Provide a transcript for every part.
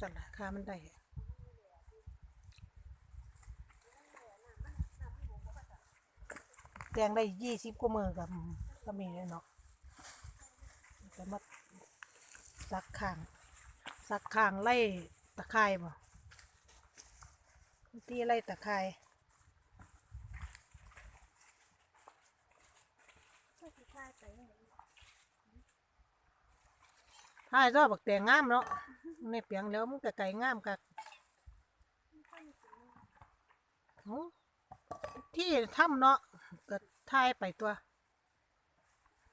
สั่นล่ะค่ามันได้แตงได้ยี่สิบกว่ามือกับก็มีเลยเนาะก็มาซักข้างซักข้างไล่ตะไคร่บ่ตีไล่ตะไคร่ถ้าก็บักแตงงามเนาะ ในเปียงแล้วมันก็ไก่งามกักเอ้าที่ถ้ำเนาะก็ทายไปตัว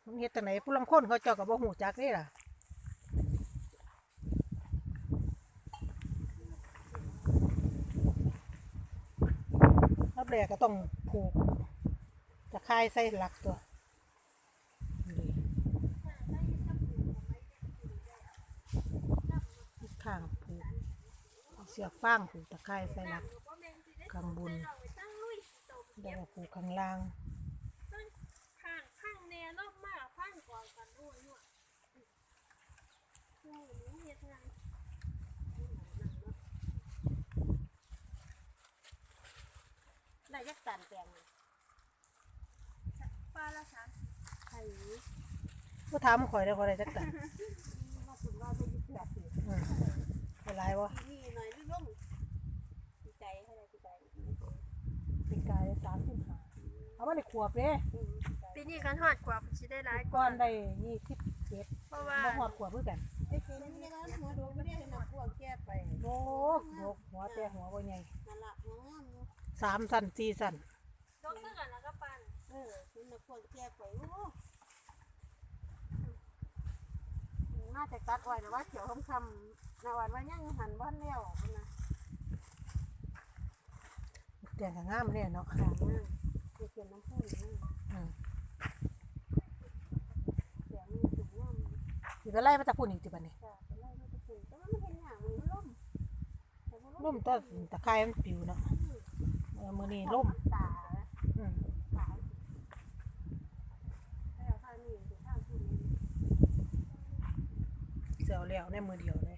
มันเฮ็ดจังไหนผู้ลังคนเขาเจ้าก็บ่ฮู้จักเด้ล่ะรอบแรกก็ต้องผูกตะไคร้ใส่หลักตัวนี่ข้างผูกเอาเสือกฟางผูกตะไคร้ใส่หลักข้างบนแล้วก็ผูกข้างล่างข้างข้างแน่รอบมากข้างก่อนกันด้วยด้วยอืมเฮ็ดงานได้ยักตันแปลงปลาละสามไข่ก็ถามข่อยได้ข่อยได้จักตันมาสุดว่าจะยึดแบบนี้อืมไปหลายวะ นี่หน่อยนี่ล่มดีใจให้ได้ดีใจ ปี กายสามสิบห้าเอามาในขวบเด้ปีนี้กันหอดกว่าสิได้หลายก้อนได้ยี่สิบเจ็ดเพราะว่าบ่หอดขวบเพื่อกันไอ้เกณฑ์นี่นะหัวโดนไม่ได้เห็นหนักพวกแก้ไปโลกโลกหัวแต่หัวบ่ใหญ่นั่นละหัวงามอยู่สามสั้นสี่สั้นดอกเมื่อกันแล้วก็ปันเออคุณหนักพวกแก้ไปโอ้น่าจะตัดไว้แต่ว่าเขียวคำคำนาวันว่ายังหันบ้านแล้วนะ เตียงก็งามเลยเนาะขางนะเกี่ยวน้ำพุนะอืมเดี๋ยวมีถุงงามสิไปไล่มาจากพุ่นอีกติบัดนี้จ้ะไปไล่ไม่ต้องแต่ว่ามันเห็นอย่างมันล่มแต่ว่าล่มตะตะไคร้มันปิวเนาะเออมื้อนี้ล่มตาอืมตาแล้วข้างนี้คือข้างคุณเสียวแล้วในมือเดียวเลย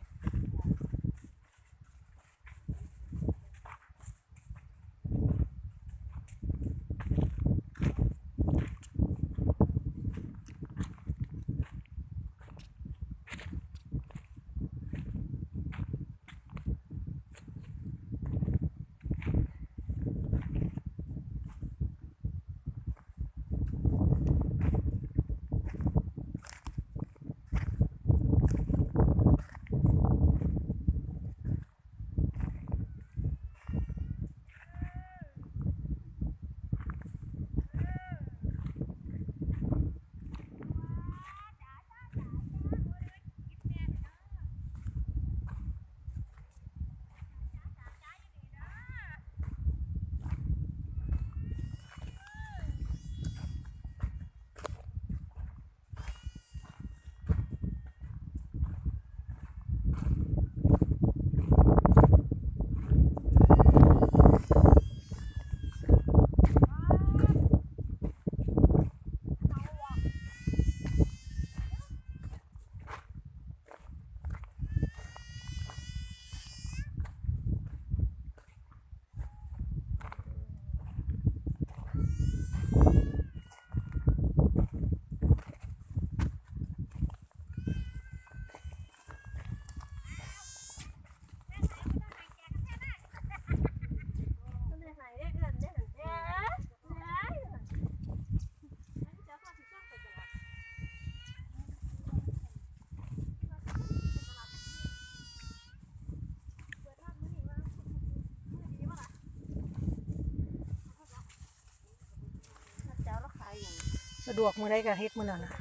สะดวกมือได้กับเฮ็ดมือนั่นนะ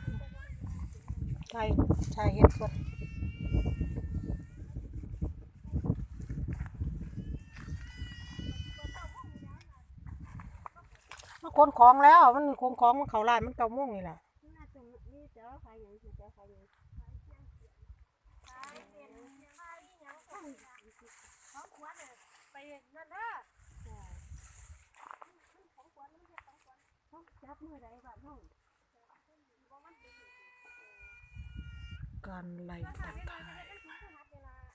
ใช่ใช่เฮ็ดสดมันคนของแล้ว มันคนของมันเขาลายมันเกาม่วงนี่แหละไปนั่นเด้อจับมือได้บ้านห้อง การไล่ตัดขาย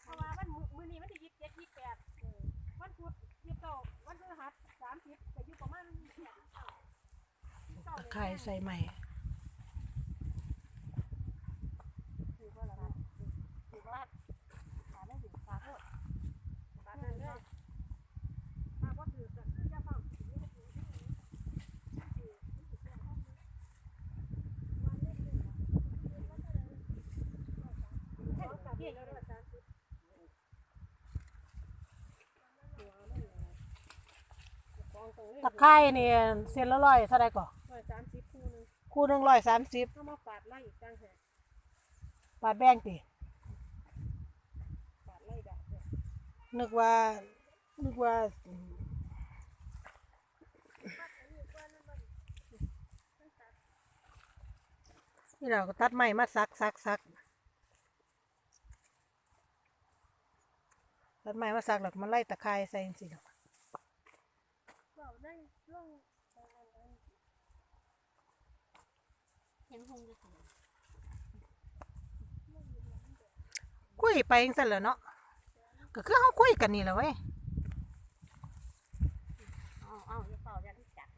เพราะว่ามันมือนี้มันจะยิบเจ็ดยิบแปดวันพุธยิบเก้าวันพฤหัสสามสิบแต่ยู่ประมาณตะไคร้ใส่ใหม่ ตะไคร้นี่เส้นละร้อยเท่าไรก่อร้อยสามสิบคู่หนึงคู่หนึ่งร้อยสามสิบเอามาฝาดไล่อีกต่างหากบาทแบ่งติฝาดไล่ดับเนี่ยนึกว่า นึกว่า นี่เราก็ตัดไม้มาซักซักซักตัดไม้มาซักแล้วก็มาไล่ตะไคร้ใส่สิเนาะ เราได้ลง เห็นหงจะถึงคุยไปจังซั่นแหล้วเนาะก็คือเฮาคุยกันนี่แหละเว้ยเอาเอาอย่าเฝ้าอย่าที่จับ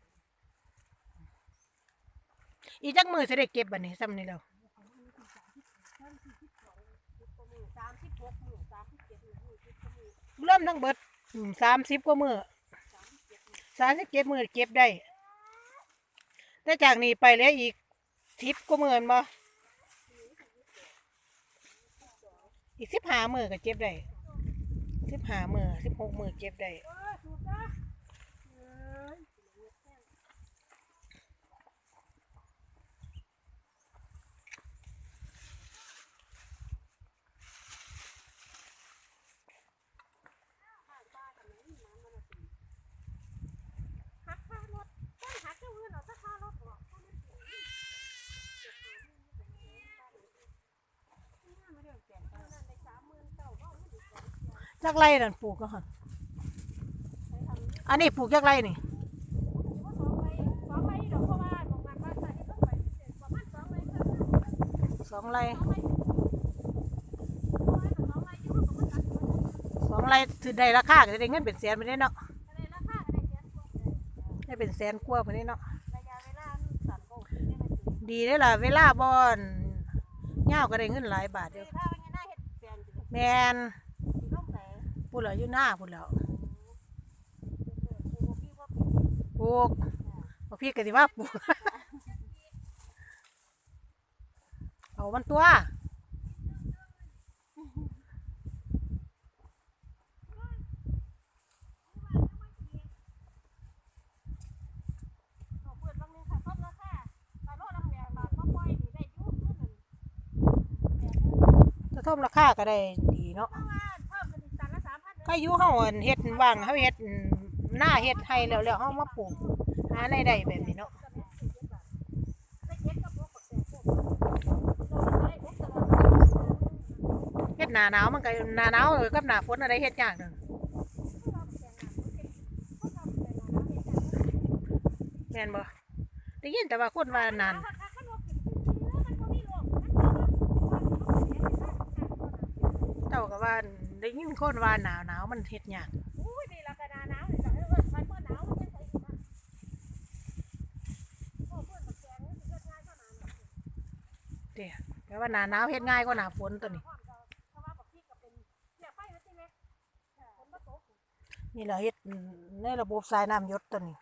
อีจักมือสิได้เก็บบัดนี้ซ้ำนี่แล้วสามสิบหกมื่นสามสิบเจ็ดมื่นยี่สิบหมื่นเริ่มทั้งเบิดสามสิบกว่ามือสามสิบเจ็ดมือเก็บได้แต่จากนี้ไปแล้วอีก สิบก็เหมือนบ่อีกสิบห้ามือก็เจ็บได้สิบห้ามือสิบหกมือเจ็บได้ เออถูกจ้ะเออ หักค่ารถต้นหักเจ้าอื่นเอาสักค่ารถออกไม่ได้แก่เท่านั้นได้สามหมื่นเก้าก็ไม่ได้แก่ จักไรนั่นปลูกก็หั่นอันนี้ปลูกจักไรนี่ว่าสองใบสองใบเดี๋ยวเพราะว่าบอกงานบ้านใส่ต้องไปพิเศษประมาณสองใบเท่านั้นสองไรสองใบสองใบที่ว่าผมตัดตัวสองไรถือได้ราคาก็ได้เงินเป็นแสนไปได้เนาะอะไรราคาอะไรเสียตัวได้เป็นแสนกว่าไปได้เนาะระยะเวลาสั่นก็ได้มาถึงดีได้อล่ะเวลาบอนเงาวก็ได้เงินหลายบาทเดียวถ้าวันนี้น่าเห็ดเปลี่ยนแมนสีร่มแสง พูดแล้วอยู่หน้าพูดแล้วปลูกบ่พี่ก็สิว่าปลูกเอามันตัวเขาเปิดบางนึงค่ะต้นราคาตาโลละแปดบาทก็ปล่อยดีได้ยุ่งขึ้นหนึ่งจะท่มราคาก็ได้ดีเนาะ ก็อยู่เฮาอันเฮ็ดว่างเฮาเฮ็ดหน้าเฮ็ดให้แล้วแล้วเฮามาปลูกหารายได้แบบนี้เนาะเจ็ดกับพวกแสนพวกเราได้พวกตลอดเฮ็ดหน้าหนาวมันก็หน้าหนาวกับหน้าฝนอะไรเฮ็ดยากนั่นแม่นบ่ได้ยินแต่ว่าคนว่านั่นเจ้าก็ว่า ได้ยินคนว่าหนาวหนาวมันเฮ็ดยากอุ้ยนี่ละกระดาหนาวเลยจ้ะเออมันก็หนาวมันยังใส่สิบโอ้เพื่อนมาแกงนี่ก็ง่ายเท่านั้นเด้แต่ว่าหน้าหนาวเฮ็ดง่ายกว่าหน้าฝนตัวนี้ เพราะว่าบักพี่ก็เป็นเสียไปแล้วใช่ไหมผมมาตกนี่แหละเฮ็ดในระบบสายน้ำหยศตัวนี้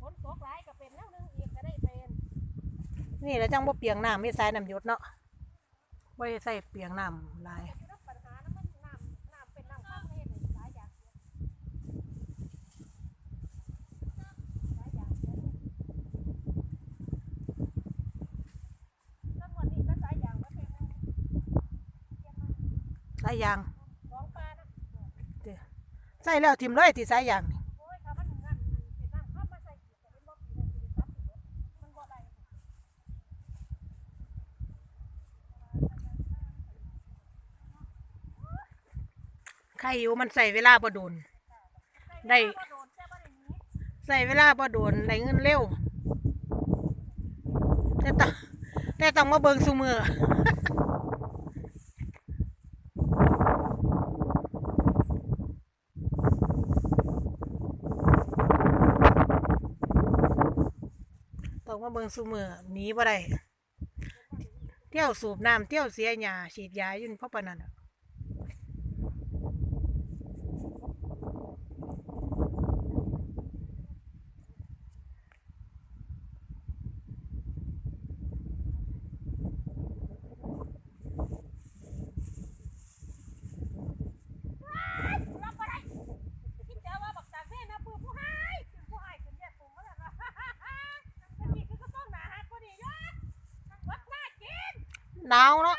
ฝนตกหลายก็เป็นแล้วนึงอีกก็ได้เป็น นี่แหละจังบ่เปียงน้ำเฮ็ดสายน้ำหยศเนาะ บ่ได้ใส่เปียงน้ำหลายคือปัญหานั้นมันน้ำน้ำเป็นน้ำข้างในเลยหลายอย่างหลายอย่างแล้ววันนี้ก็สายอย่างประเภทนึงสายยางสองปลานะใส่แล้วทิ่มเลยที่สายยางนี่ โอ้ยค่ะมันงั้นเป็นน้ำข้ามมาใส่เกี่ยวกับเป็นบ่ปีนั่นสิซับมันบ่ได้ ใครอยู่มันใส่เวลาบ่โดนได้โดนแค่บ่ได้ใส่เวลาบ่โดนได้เงินเร็ว แต่ต้องแต่ต้องมาเบิ่งซุมือมาเบิ่งซุมือหนีบ่ได้เที่ยวสูบน้ำเที่ยวเสียหญ้าฉีดยายู่นเพราะปานนั้ ดาวเนาะ